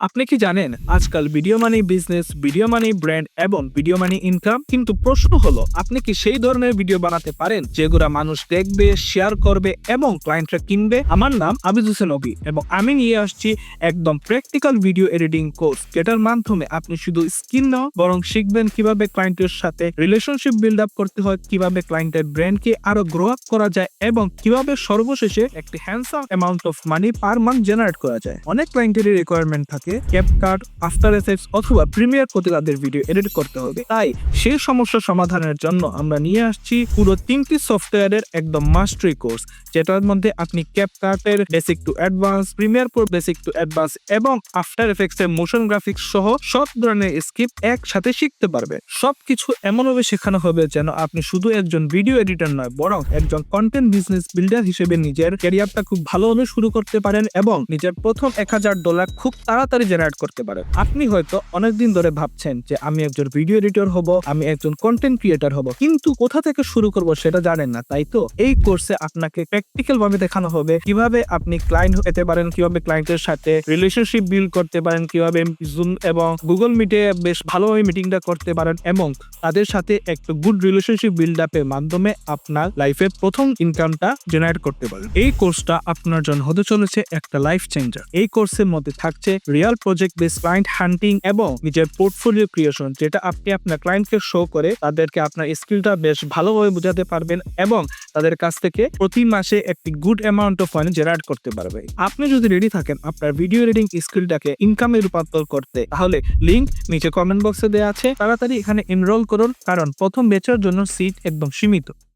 আপনি কি জানেন, আজকাল video money business video money brand এবং ভিডিও মানি ইনকাম কিন্তু প্রশ্ন হলো, আপনি কি সেই ধরনের ভিডিও বানাতে পারেন যেগুলা মানুষ দেখবে শেয়ার করবে এবং ক্লায়েন্টরা কিনবে? আমার নাম আবিদ হোসেন অবি এবং আমি নিয়ে আসছি একদম প্র্যাকটিক্যাল ভিডিও এডিটিং কোর্স যেটার মাধ্যমে আপনি শুধু স্কিল নাও, বরং শিখবেন কীভাবে ক্লায়েন্টের সাথে রিলেশনশিপ বিল্ড আপ করতে হয়, কীভাবে ক্লায়েন্টের ব্র্যান্ডকে আরও গ্রো আপ করা যায় এবং কীভাবে সর্বশেষে একটি handsome amount of money per month generate করা যায়। অনেক ক্লায়েন্টেরই রিকোয়ারমেন্ট থাকে। ক্যাপকাট আফটার এফেক্টস অথবা প্রিমিয়ার প্রতি তাদের ভিডিও এডিট করতে হবে। তাই সেই সমস্যা সমাধানের জন্য আমরা নিয়ে আসছি পুরো তিনটি সফটওয়্যারের একদম মাস্টারি কোর্স যেটার মধ্যে আপনি ক্যাপকাটের basic to advance Premiere Pro basic to advance এবং আফটার এফেক্টস এর মোশন গ্রাফিক্স সহ সব ধরনের স্কিপ একসাথে শিখতে পারবে। সবকিছু এমনভাবে শেখানো হবে যেন আপনি শুধু একজন ভিডিও এডিটর নয়, বরং একজন কন্টেন্ট বিজনেস বিল্ডার হিসেবে নিজের ক্যারিয়ারটা খুব ভালোভাবে শুরু করতে পারেন এবং নিজের প্রথম এক হাজার ডলার খুব তাড়াতাড়ি জেনারেট করতে পারেন আপনি হয়তো অনেকদিন ধরে ভাবছেন যে, আমি একজন ভিডিও এডিটর হব, আমি একজন কন্টেন্ট ক্রিয়েটর হব। কিন্তু কোথা থেকে শুরু করব সেটা জানেন না, তাই তো? এই কোর্সে আপনাকে প্র্যাকটিক্যাল ভাবে দেখানো হবে। কীভাবে আপনি ক্লায়েন্ট হতে পারেন, কীভাবে ক্লায়েন্টের সাথে রিলেশনশিপ বিল্ড করতে পারেন, কীভাবে জুম এবং গুগল মিটে বেশ ভালোভাবে মিটিংটা করতে পারেন এবং তাদের সাথে একটা গুড রিলেশনশিপ বিল্ড আপের মাধ্যমে আপনার লাইফের প্রথম ইনকামটা জেনারেট করতে পারেন। এই কোর্সটা আপনার জন্য হতে চলেছে একটা লাইফ চেঞ্জার এই কোর্সের মধ্যে থাকছে real project base client hunting এবং নিজের পোর্টফোলিও ক্রিয়েশন যেটা আপনি আপনার ক্লায়েন্টকে শো করে, তাদেরকে আপনার স্কিলটা বেশ ভালোভাবে বোঝাতে পারবেন এবং তাদের কাছ থেকে প্রতি মাসে একটি good amount of fund generate করতে পারবে। আপনি যদি রেডি থাকেন আপনার ভিডিও এডিটিং স্কিলটাকে ইনকামে রূপান্তর করতে, তাহলে লিংক নিচে কমেন্ট বক্সে দেওয়া আছে। তাড়াতাড়ি এখানে এনরোল করুন, কারণ প্রথম বেচার জন্য সিট একদম সীমিত।